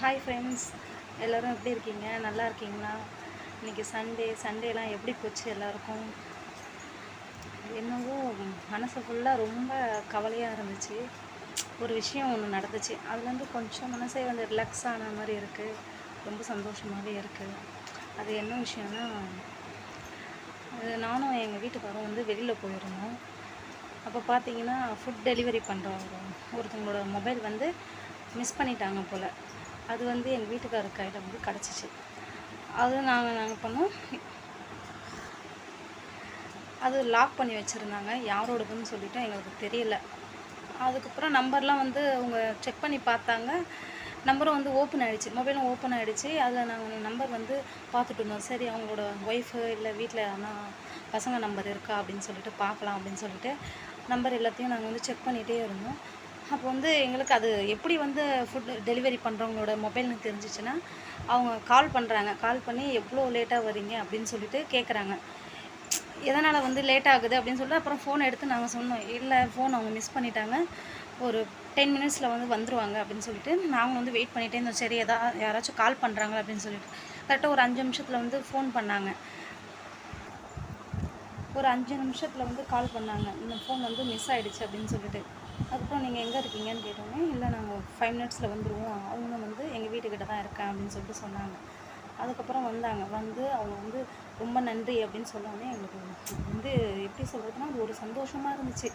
Hi friends எல்லோரும் எப்படி இருக்கீங்க? நல்லா இருக்கீங்களா? இன்றைக்கி சண்டே சண்டேலாம் எப்படி போச்சு எல்லாருக்கும்? என்னவோ மனசு ஃபுல்லாக ரொம்ப கவலையாக இருந்துச்சு. ஒரு விஷயம் ஒன்று நடந்துச்சு. அதுலேருந்து கொஞ்சம் மனசே வந்து ரிலாக்ஸ் ஆன மாதிரி இருக்குது ரொம்ப சந்தோஷமாகவே இருக்குது அது என்ன விஷயம்னா அது நானும் எங்கள் வீட்டுக்காரும் வந்து வெளியில் போயிருந்தோம். அப்போ பார்த்தீங்கன்னா ஃபுட் டெலிவரி பண்ணுறோம் ஒருத்தவங்களோட மொபைல் வந்து மிஸ் பண்ணிட்டாங்க போல். அது வந்து எங்கள் வீட்டுக்காரர் கையில் வந்து கிடச்சிச்சு. அது நாங்கள் நாங்கள் பண்ணோம். அது லாக் பண்ணி வச்சுருந்தாங்க. யாரோடதுன்னு சொல்லிவிட்டு எங்களுக்கு தெரியல. அதுக்கப்புறம் நம்பர்லாம் வந்து அவங்க செக் பண்ணி பார்த்தாங்க. நம்பரும் வந்து ஓப்பன் ஆகிடுச்சு மொபைலும் ஓப்பன் ஆகிடுச்சு அதில் நாங்கள் நம்பர் வந்து பார்த்துட்டு இருந்தோம். சரி அவங்களோட ஒய்ஃபு இல்லை வீட்டில் ஆனால் பசங்க நம்பர் இருக்கா அப்படின்னு சொல்லிட்டு பார்க்கலாம் அப்படின்னு சொல்லிட்டு நம்பர் எல்லாத்தையும் நாங்கள் வந்து செக் பண்ணிகிட்டே இருந்தோம். அப்போ வந்து எங்களுக்கு அது எப்படி வந்து ஃபுட் டெலிவரி பண்ணுறவங்களோட மொபைல்னு தெரிஞ்சிச்சுன்னா அவங்க கால் பண்ணுறாங்க கால் பண்ணி எவ்வளோ லேட்டாக வரீங்க அப்படின்னு சொல்லிட்டு கேட்குறாங்க எதனால் வந்து லேட் ஆகுது அப்படின்னு சொல்லிட்டு அப்புறம் ஃபோன் எடுத்து நாங்கள் சொன்னோம். இல்லை ஃபோன் அவங்க மிஸ் பண்ணிட்டாங்க. ஒரு டென் மினிட்ஸில் வந்து வந்துருவாங்க அப்படின்னு சொல்லிட்டு நாங்கள் வந்து வெயிட் பண்ணிகிட்டே இருந்தோம். சரி எதா யாராச்சும் கால் பண்ணுறாங்களா அப்படின்னு சொல்லிட்டு. கரெக்டாக ஒரு அஞ்சு நிமிஷத்தில் வந்து ஃபோன் பண்ணாங்க. ஒரு அஞ்சு நிமிஷத்தில் வந்து கால் பண்ணாங்க. இந்த ஃபோன் வந்து மிஸ் ஆகிடுச்சு அப்படின்னு சொல்லிட்டு. அதுக்கப்புறம் நீங்கள் எங்கே இருக்கீங்கன்னு கேட்டோன்னே இல்லை நாங்கள் ஃபைவ் மினிட்ஸில் வந்துடுவோம் அவங்க வந்து எங்கள் வீட்டுக்கிட்ட தான் இருக்கேன் அப்படின்னு சொல்லிட்டு சொன்னாங்க. அதுக்கப்புறம் வந்தாங்க. வந்து அவங்க வந்து ரொம்ப நன்றி அப்படின்னு சொன்னோடனே எங்களுக்கு வந்து எப்படி சொல்கிறதுனா அது ஒரு சந்தோஷமாக இருந்துச்சு.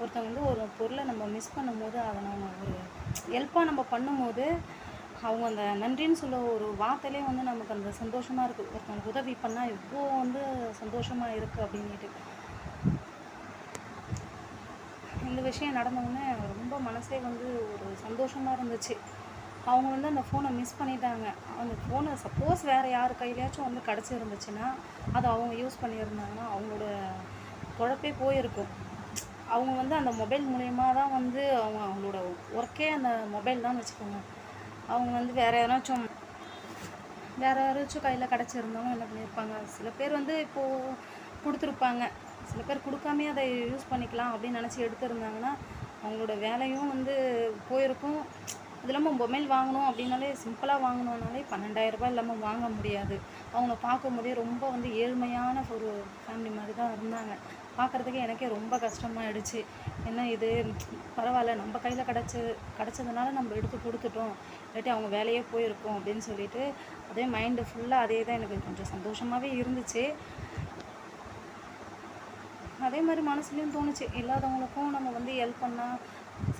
ஒருத்தவங்க வந்து ஒரு பொருளை நம்ம மிஸ் பண்ணும்போது அதை நம்ம ஒரு ஹெல்ப்பாக நம்ம பண்ணும்போது அவங்க அந்த நன்றின்னு சொல்ல ஒரு வார்த்தையிலே வந்து நமக்கு அந்த சந்தோஷமாக இருக்குது ஒருத்தவங்க உதவி பண்ணால் எவ்வளோ வந்து சந்தோஷமாக இருக்குது அப்படின்ட்டு இந்த விஷயம் நடந்தவுடனே ரொம்ப மனசே வந்து ஒரு சந்தோஷமாக இருந்துச்சு. அவங்க வந்து அந்த ஃபோனை மிஸ் பண்ணிட்டாங்க. அந்த ஃபோனை சப்போஸ் வேறு யார் கையிலையாச்சும் வந்து கிடச்சிருந்துச்சுன்னா அதை அவங்க யூஸ் பண்ணியிருந்தாங்கன்னா அவங்களோட குழப்பே போயிருக்கும். அவங்க வந்து அந்த மொபைல் மூலயமா தான் வந்து அவங்க அவங்களோட ஒர்க்கே அந்த மொபைல் தான் வச்சுக்கோங்க. அவங்க வந்து வேறு யாராச்சும் வேறு யாராச்சும் கையில் கிடச்சிருந்தாலும் என்ன பண்ணியிருப்பாங்க? சில பேர் வந்து இப்போது கொடுத்துருப்பாங்க. சில பேர் கொடுக்காமே அதை யூஸ் பண்ணிக்கலாம் அப்படின்னு நினச்சி எடுத்திருந்தாங்கன்னா அவங்களோட வேலையும் வந்து போயிருக்கும். அது இல்லாமல் மொபைல் வாங்கணும் அப்படின்னாலே சிம்பிளாக வாங்கணுன்னாலே பன்னெண்டாயிரரூபா இல்லாமல் வாங்க முடியாது. அவங்கள பார்க்கும்போதே ரொம்ப வந்து ஏழ்மையான ஒரு ஃபேமிலி மாதிரி தான் இருந்தாங்க. பார்க்குறதுக்கே எனக்கே ரொம்ப கஷ்டமாயிடுச்சு. என்ன இது? பரவாயில்ல நம்ம கையில் கிடச்சி கிடச்சதுனால நம்ம எடுத்து கொடுத்துட்டோம். இல்லாட்டி அவங்க வேலையே போயிருக்கோம் அப்படின்னு சொல்லிட்டு அதே மைண்டு ஃபுல்லாக அதே தான் எனக்கு கொஞ்சம் சந்தோஷமாகவே இருந்துச்சு. அதே மாதிரி மனசுலேயும் தோணுச்சு. இல்லாதவங்களுக்கும் நம்ம வந்து ஹெல்ப் பண்ணால்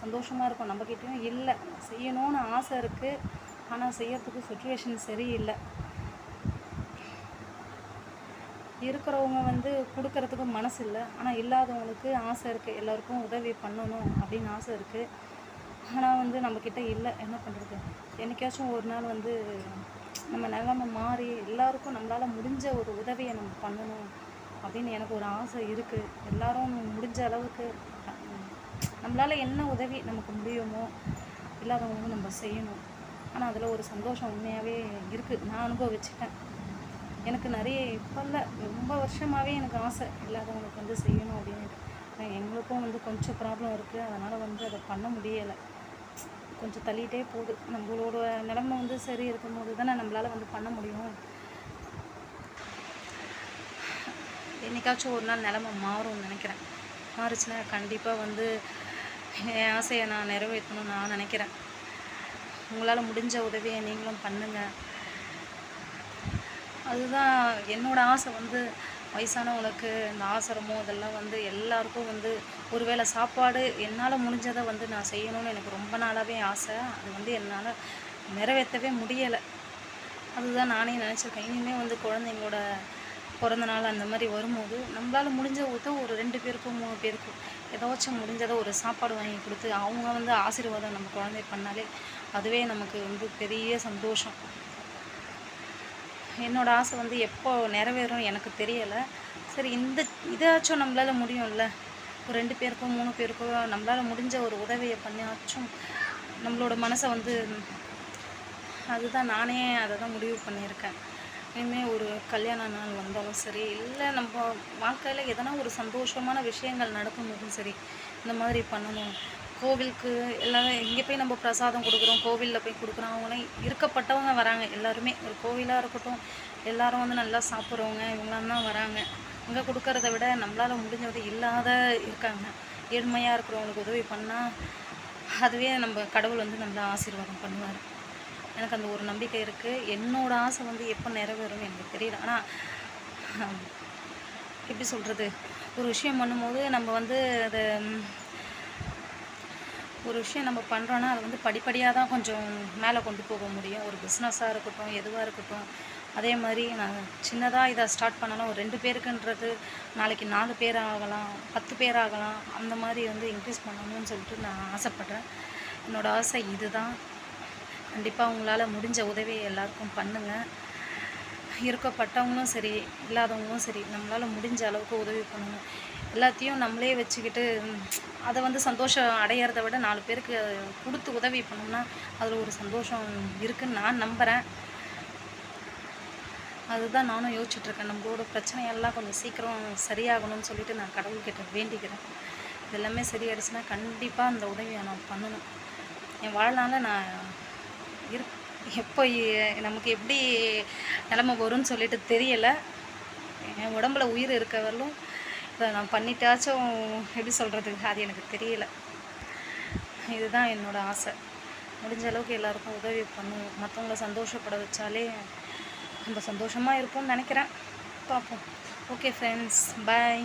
சந்தோஷமாக இருக்கும். நம்மக்கிட்டேயும் இல்லை. செய்யணும்னு ஆசை இருக்குது ஆனால் செய்யறதுக்கு சுச்சுவேஷன் சரியில்லை. இருக்கிறவங்க வந்து கொடுக்கறதுக்கு மனசு இல்லை. ஆனால் இல்லாதவங்களுக்கு ஆசை இருக்குது எல்லாருக்கும் உதவி பண்ணணும் அப்படின்னு ஆசை இருக்குது ஆனால் வந்து நம்மக்கிட்ட இல்லை. என்ன பண்ணுறது என்றைக்காச்சும் ஒரு நாள் வந்து நம்ம நிலமை மாறி எல்லாருக்கும் நம்மளால் முடிஞ்ச ஒரு உதவியை நம்ம பண்ணணும். அப்படின்னு எனக்கு ஒரு ஆசை இருக்குது எல்லோரும் முடிஞ்ச அளவுக்கு நம்மளால் என்ன உதவி நமக்கு முடியுமோ இல்லாதவங்களும் நம்ம செய்யணும். ஆனால் அதில் ஒரு சந்தோஷம் உண்மையாகவே இருக்குது நான் அனுபவிச்சிட்டேன். எனக்கு நிறைய இப்போ இல்லை ரொம்ப வருஷமாகவே எனக்கு ஆசை இல்லாதவங்களுக்கு வந்து செய்யணும் அப்படின்னு. எங்களுக்கும் வந்து கொஞ்சம் ப்ராப்ளம் இருக்குது அதனால் வந்து அதை பண்ண முடியலை. கொஞ்சம் தள்ளிகிட்டே போகுது. நம்மளோட நிலமை வந்து சரி இருக்கும்போது தானே நம்மளால் வந்து பண்ண முடியும். என்னைக்காச்சும் ஒரு நாள் நிலமை மாறும்னு நினைக்கிறேன். மாறுச்சுன்னா கண்டிப்பாக வந்து என் ஆசையை நான் நிறைவேற்றணும்னு நான் நினைக்கிறேன். உங்களால் முடிஞ்ச உதவியை நீங்களும் பண்ணுங்கள் அதுதான் என்னோடய ஆசை வந்து வயசானவங்களுக்கு இந்த ஆசிரமம் இதெல்லாம் வந்து எல்லாருக்கும் வந்து ஒருவேளை சாப்பாடு என்னால் முடிஞ்சதை வந்து நான் செய்யணும்னு எனக்கு ரொம்ப நாளாகவே ஆசை. அது வந்து என்னால் நிறைவேற்றவே முடியலை. அதுதான் நானே நினச்சிருக்கேன். இனிமேல் வந்து குழந்தைங்களோட பிறந்த நாள் அந்த மாதிரி வரும்போது நம்மளால் முடிஞ்ச உதவ ஒரு ரெண்டு பேருக்கும் மூணு பேருக்கும் ஏதாச்சும் முடிஞ்சதை ஒரு சாப்பாடு வாங்கி கொடுத்து அவங்க வந்து ஆசீர்வாதம் நம்ம குழந்தை பண்ணாலே அதுவே நமக்கு வந்து பெரிய சந்தோஷம். என்னோடய ஆசை வந்து எப்போ நிறைவேறும் எனக்கு தெரியலை. சரி இந்த இதாச்சும் நம்மளால் முடியும்ல. ஒரு ரெண்டு பேருக்கோ மூணு பேருக்கோ நம்மளால் முடிஞ்ச ஒரு உதவியை பண்ணியாச்சும் நம்மளோட மனசை வந்து அதுதான் நானே அதை தான் முடிவு பண்ணியிருக்கேன். இனிமேல் ஒரு கல்யாண நாள் வந்தாலும் சரி இல்லை நம்ம வாழ்க்கையில் எதனா ஒரு சந்தோஷமான விஷயங்கள் நடக்கும்போதும் சரி இந்த மாதிரி பண்ணணும். கோவிலுக்கு எல்லாரும் எங்கே போய் நம்ம பிரசாதம் கொடுக்குறோம் கோவிலில் போய் கொடுக்குறோம் அவங்களாம் இருக்கப்பட்டவங்க வராங்க. எல்லாருமே ஒரு கோவிலாக இருக்கட்டும் எல்லாரும் வந்து நல்லா சாப்பிட்றவங்க இவங்களாம் தான் வராங்க. அங்கே கொடுக்கறத விட நம்மளால் முடிஞ்சது இல்லாத இருக்காங்க. ஏழ்மையாக இருக்கிறவங்களுக்கு உதவி பண்ணால் அதுவே நம்ம கடவுள் வந்து நல்லா ஆசீர்வாதம் பண்ணுவார். எனக்கு அந்த ஒரு நம்பிக்கை இருக்குது என்னோட ஆசை வந்து எப்போ நிறைவேறும் எனக்கு தெரியல. ஆனால் எப்படி சொல்கிறது ஒரு விஷயம் பண்ணும்போது நம்ம வந்து அதை ஒரு விஷயம் நம்ம பண்ணுறோன்னா அது வந்து படிப்படியாக தான் கொஞ்சம் மேலே கொண்டு போக முடியும். ஒரு பிஸ்னஸாக இருக்கட்டும் எதுவாக இருக்கட்டும். அதே மாதிரி நான் சின்னதாக இதை ஸ்டார்ட் பண்ணணும். ஒரு ரெண்டு பேருக்குன்றது நாளைக்கு நாலு பேர் ஆகலாம் பத்து பேர் ஆகலாம். அந்த மாதிரி வந்து இன்க்ரீஸ் பண்ணணும்னு சொல்லிட்டு நான் ஆசைப்பட்றேன். என்னோடய ஆசை இதுதான். கண்டிப்பாக உங்களால் முடிஞ்ச உதவியை எல்லாருக்கும் பண்ணுங்கள் இருக்கப்பட்டவங்களும் சரி இல்லாதவங்களும் சரி நம்மளால் முடிஞ்ச அளவுக்கு உதவி பண்ணணும். எல்லாத்தையும் நம்மளே வச்சுக்கிட்டு அதை வந்து சந்தோஷம் அடையிறத விட நாலு பேருக்கு கொடுத்து உதவி பண்ணோம்னா அதில் ஒரு சந்தோஷம் இருக்குன்னு நான் நம்புகிறேன் அதுதான் நானும் யோசிச்சுட்ருக்கேன். நம்மளோட பிரச்சனையெல்லாம் கொஞ்சம் சீக்கிரம் சரியாகணும்னு சொல்லிட்டு நான் கடவுள்கிட்ட வேண்டிக்கிறேன். இதெல்லாமே சரியாயிடுச்சுன்னா கண்டிப்பாக அந்த உதவியை நான் பண்ணணும். என் வாழ்நாளில் நான் இரு எப்போ நமக்கு எப்படி நிலமை வரும்னு சொல்லிட்டு தெரியலை. என் உடம்புல உயிர் இருக்க வரலும் இதை நான் பண்ணிட்டாச்சும் எப்படி சொல்கிறது அது எனக்கு தெரியல. இதுதான் என்னோடய ஆசை. முடிஞ்ச அளவுக்கு எல்லாருக்கும் உதவி பண்ணுவோம். மற்றவங்கள சந்தோஷப்பட வச்சாலே நம்ம சந்தோஷமாக இருப்போம்னு நினைக்கிறேன். பார்ப்போம் ஓகே ஃப்ரெண்ட்ஸ் பாய்